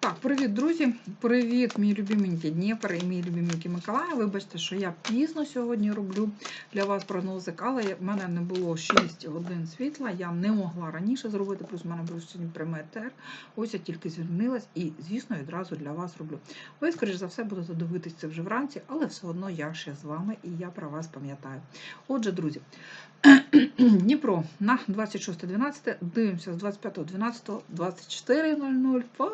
Так, привіт, друзі! Привіт, мій любименький Дніпр і мій любименький Миколаїв. Вибачте, що я пізно сьогодні роблю для вас прогнозик, але в мене не було 6 годин світла, я не могла раніше зробити, плюс в мене був сьогодні прямий етер. Ось я тільки звільнилась і, звісно, відразу для вас роблю. Ви, скоріш за все, будете дивитись це вже вранці, але все одно я ще з вами і я про вас пам'ятаю. Отже, друзі, Дніпро на 26.12, дивимося з 25.12, 24.00 по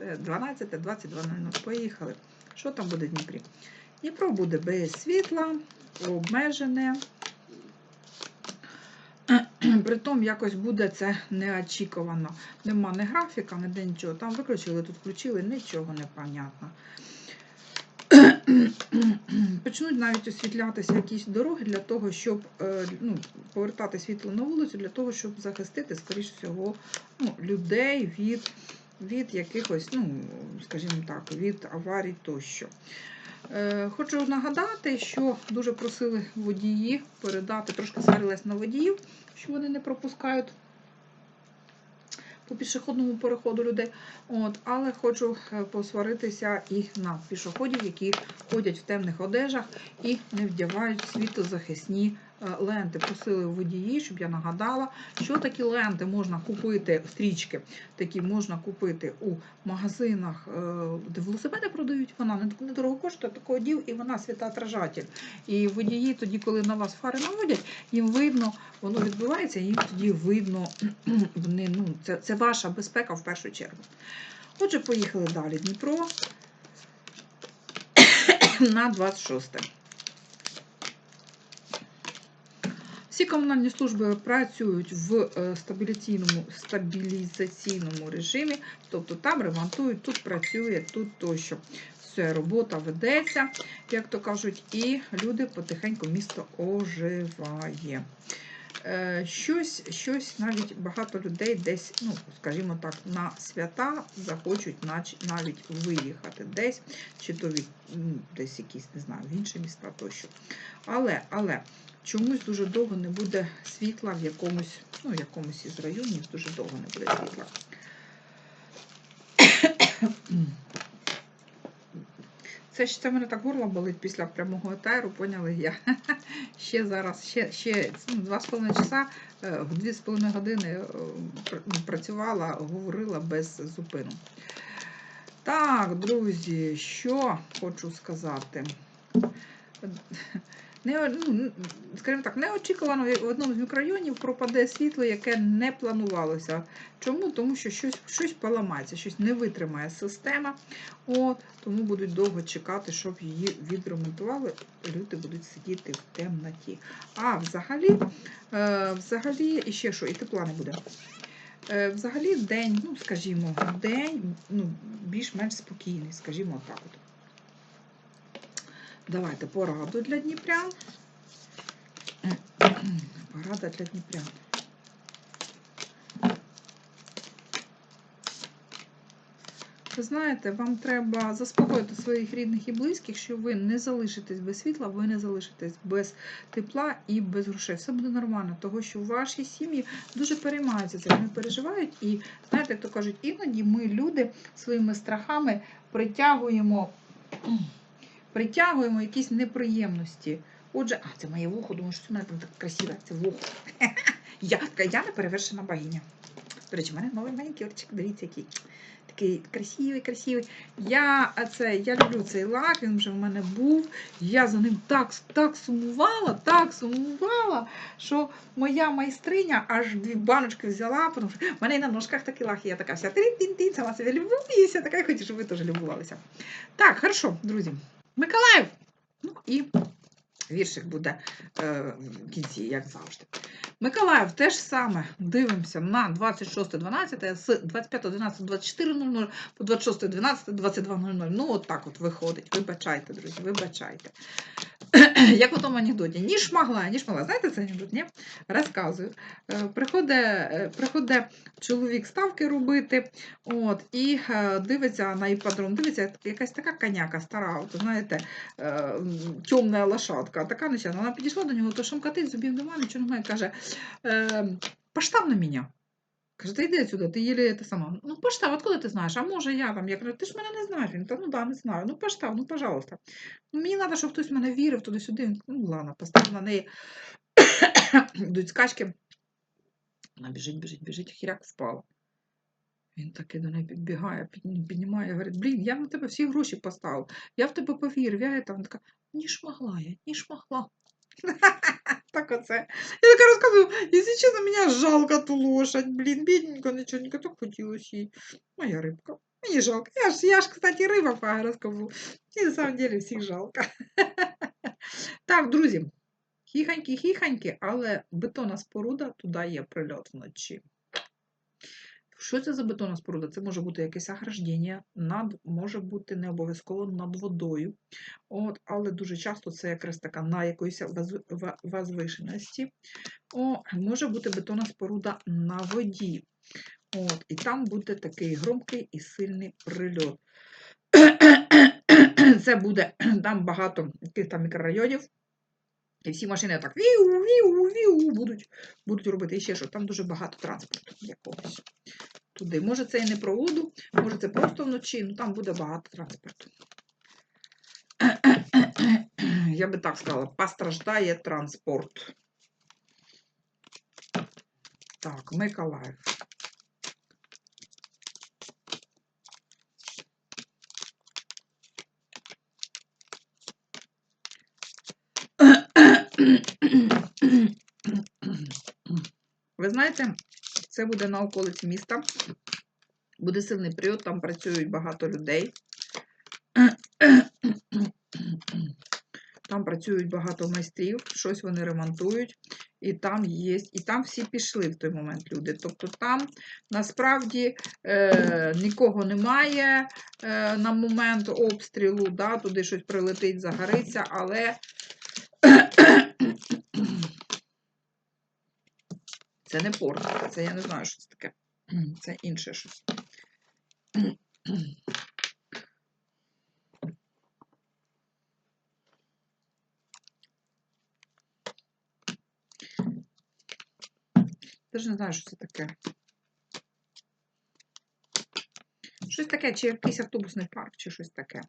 26.12, 22.00. Поїхали. Що там буде в Дніпрі? Дніпро буде без світла, обмежене. Притом якось буде це неочікувано. Нема ні графіка, ніде нічого. Там виключили, тут включили, нічого не понятно. Почнуть навіть освітлятися якісь дороги для того, щоб е, ну, повертати світло на вулицю, для того, щоб захистити, скоріш всього, ну, людей від, від якихось, ну, скажімо так, від аварій тощо. Е, Хочу нагадати, що дуже просили водії передати, трошки сварилась на водіїв, що вони не пропускають по пішохідному переходу людей. От, Але хочу е, посваритися і на пішоходів, які ходять в темних одежах і не вдягають світозахисні ленти. Просили водії, щоб я нагадала, що такі ленти можна купити, стрічки такі можна купити у магазинах, е, де велосипеди продають. Вона не недорого коштує, такого дів, і вона світоотражатель. І водії тоді, коли на вас фари наводять, їм видно, воно відбувається, їм тоді видно, вони, ну, це, це ваша безпека в першу чергу. Отже, поїхали далі. Дніпро на 26. Всі комунальні служби працюють в е, стабілізаційному, стабілізаційному режимі, тобто там ремонтують, тут працює, тут тощо. Все, робота ведеться, як то кажуть, і люди потихеньку місто оживає. Е, Щось, щось навіть багато людей десь, ну, скажімо так, на свята захочуть навіть виїхати десь, чи то від десь якісь, не знаю, в інші міста тощо. Але, але чомусь дуже довго не буде світла в якомусь, ну, в якомусь із районів дуже довго не буде світла. Це ж це мене так горло болить після прямого етеру, поняли я. Ще зараз, ще, ще ну, два з половиною часа, е, в дві з половиною години е, ну, працювала, говорила без зупину. Так, друзі, що хочу сказати. Не, ну, скажімо так, неочікувано в одному з мікрорайонів пропаде світло, яке не планувалося. Чому? Тому що щось, щось поламається, щось не витримає система. От, тому будуть довго чекати, щоб її відремонтували. Люди будуть сидіти в темноті. А взагалі, е, взагалі, і ще що, і тепла не буде. Е, взагалі, день, ну, скажімо, день ну, більш-менш спокійний, скажімо так. От. Давайте пораду для Дніпрян. Порада для Дніпрян. Ви знаєте, вам треба заспокоїти своїх рідних і близьких, що ви не залишитесь без світла, ви не залишитесь без тепла і без грошей. Все буде нормально, того що в вашій сім'ї дуже переймаються цим, вони переживають. І знаєте, як то кажуть, іноді ми люди своїми страхами притягуємо притягуємо якісь неприємності. Отже, а, це моє вухо, думаю, що це мене там так красиве, це вухо. Я така, я не перевершена богиня. До речі, в мене новий манікюрчик, дивіться, який. Такий красивий, красивий. Я, це, я люблю цей лак, він вже в мене був. Я за ним так, так сумувала, так сумувала, що моя майстриня аж дві баночки взяла, тому що в мене і на ножках такий лак, і я така вся тин-тин-тин, сама себе любуюся, така я хочу, щоб ви теж любувалися. Так, хорошо, друзі. Миколаїв! Ну і віршик буде е, в кінці, як завжди. Миколаїв теж саме дивимося на 26.12 з 25.12.24.00 по 26.12.22.00. Ну, от так от виходить. Вибачайте, друзі, вибачайте. Як у тому анекдоті. Ні шмагла, ні шмагла. Знаєте цей анекдот? Розказую. Е, Приходить, е, приходить чоловік ставки робити, от, і е, дивиться на іпподром, дивиться, якась така коняка стара, от, знаєте, темна лошадка, така нечайна. Вона підійшла до нього, то шамкатить, зубів немає, нічого немає, каже, поштав на мене. Каже, ти йди сюди, ти єлі це сама. Ну, поштав, откуда ти знаєш? А може я там? Я кажу, ти ж мене не знаєш. Він та ну да, не знаю. Ну, поштав, ну, пожалуйста. Ну, мені треба, щоб хтось мене вірив туди-сюди. Ну, ладно, поставив на неї. Йдуть скачки. Вона біжить, біжить, біжить, хіряк впала. Він таки до неї підбігає, піднімає, говорить, блін, я на тебе всі гроші поставив, я в тебе повірив, я. Вона така, ні шмогла я, ні шмогла. Так оце. Я така розказую, якщо чесно, мені жалко ту лошадь, блін, бідненько, нічого, так хотілося їй. Моя рибка. Мені жалко. Я ж, я ж, кстати, риба по розкажу. І на самом деле всіх жалко. Так, друзі, хіханьки-хіханьки, але бетонна споруда, туди є прильот вночі. Що це за бетонна споруда? Це може бути якесь ограждення, над, може бути не обов'язково над водою. От, але дуже часто це якраз така на якоїсь воз- возвишеності. О, може бути бетонна споруда на воді. От, і там буде такий громкий і сильний прильот. Це буде там багато яких там мікрорайонів. І всі машини так віу, віу, віу будуть, будуть робити. Ще що, там дуже багато транспорту якогось туди. Може, це і не про воду, може, це просто вночі, ну там буде багато транспорту. Я би так сказала, постраждає транспорт. Так, Миколаїв. Ви знаєте, це буде на околиці міста. Буде сильний період, там працюють багато людей. Там працюють багато майстрів, щось вони ремонтують, і там є, і там всі пішли в той момент люди. Тобто там насправді е, нікого немає е, на момент обстрілу, да, туди щось прилетить, загориться, але це не порт, це я не знаю, що це таке. Це інше щось. Теж не знаю, що це таке. Щось таке, чи якийсь автобусний парк, чи щось таке.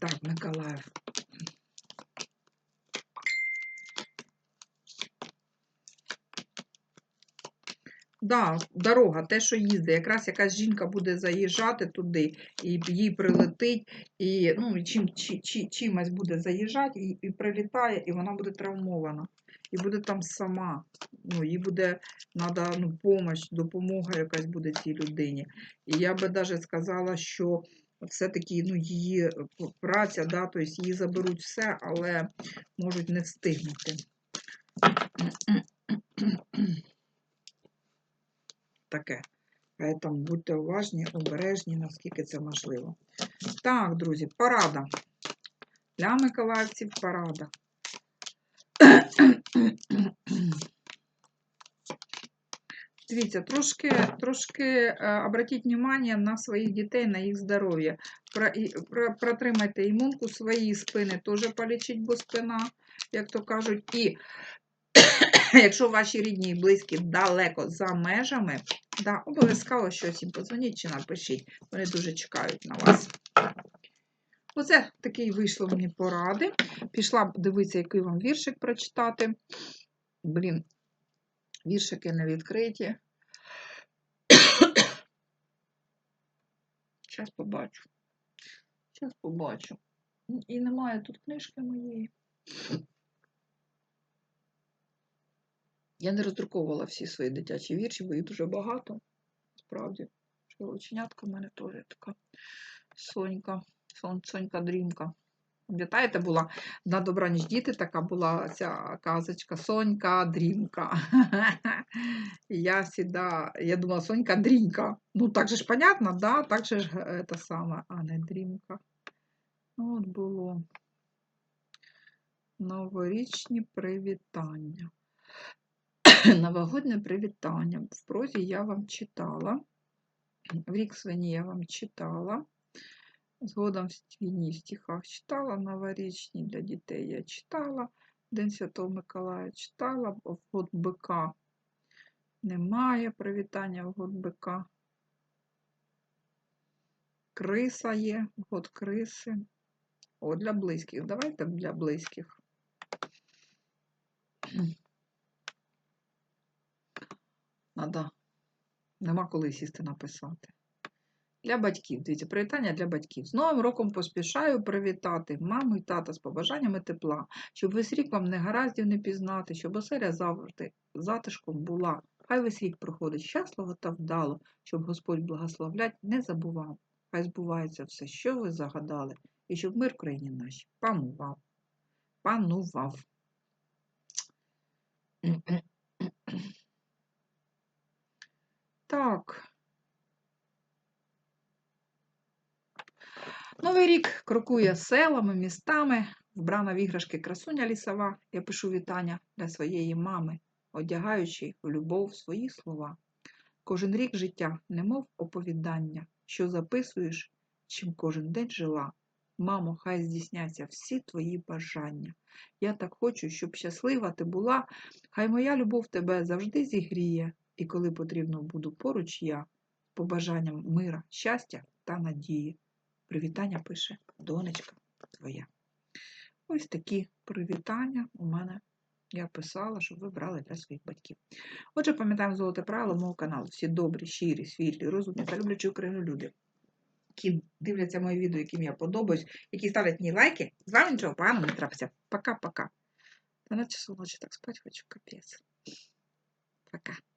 Так, Миколаїв. Да, дорога, те, що їздить, якраз якась жінка буде заїжджати туди, і їй прилетить, і ну, чим, чи, чи, чимось буде заїжджати, і, і прилітає, і вона буде травмована. І буде там сама. Ну, їй буде треба ну, помощь, допомога якась буде цій людині. І я би навіть сказала, що все-таки ну, її праця, да, тобто її заберуть все, але можуть не встигнути. Таке. Поэтому будьте уважні, обережні, наскільки це можливо. Так, друзі, порада. Для миколаївців порада. Дивіться, трошки, трошки е, обратіть внимание на своїх дітей, на їх здоров'я. Протримайте імунку, свої спини теж полічіть, бо спина, як то кажуть. І якщо ваші рідні і близькі далеко за межами, да, обов'язково щось їм подзвоніть чи напишіть. Вони дуже чекають на вас. Оце такий вийшло мені поради. Пішла дивитися, який вам віршик прочитати. Блін, віршики не відкриті. Зараз побачу. Зараз побачу. І немає тут книжки моєї. Я не роздруковувала всі свої дитячі вірші, бо їх дуже багато. Справді. Що Оченятка в мене теж така Сонька, Сон, Сонька Дрімка. Пам'ятаєте, була на добраніч діти така була ця казочка Сонька Дрімка. Я всегда, я думала, Сонька Дрімка. Ну, так же ж понятно, да? Так же ж е, те саме, а не Дрімка. Ну, От було. Новорічні привітання. Новогоднє привітання. В прозі я вам читала. В рік свині я вам читала. Згодом в свині в стихах читала. Новорічні для дітей я читала. День Святого Миколая читала. В год бика Немає привітання в год бика. Криса є, год криси. О, для близьких. Давайте для близьких. Надо. Нема коли сісти написати. Для батьків. Дивіться, привітання для батьків. З Новим роком поспішаю привітати маму і тата з побажаннями тепла, щоб весь рік вам не гараздів не пізнати, щоб оселя завжди затишком була. Хай весь рік проходить щасливо та вдало, щоб Господь благословлять не забував. Хай збувається все, що ви загадали, і щоб мир в країні нашій панував. Панував. Так. Новий рік крокує селами, містами, вбрана в іграшки красуня лісова. Я пишу вітання для своєї мами, одягаючи в любов свої слова. Кожен рік життя, немов оповідання, що записуєш, чим кожен день жила. Мамо, хай здійсняться всі твої бажання. Я так хочу, щоб щаслива ти була, хай моя любов тебе завжди зігріє, і коли потрібно буду поруч я, побажанням мира, щастя та надії. Привітання пише донечка твоя. Ось такі привітання у мене я писала, щоб ви брали для своїх батьків. Отже, пам'ятаємо золоте правило мого каналу. Всі добрі, щирі, світлі, розумні та люблячі Україну люди, які дивляться мої відео, яким я подобаюсь, які ставлять мені лайки, з вами нічого поганого не трапиться. Пока-пока. Та на часу ночі так спати хочу, капець. Пока.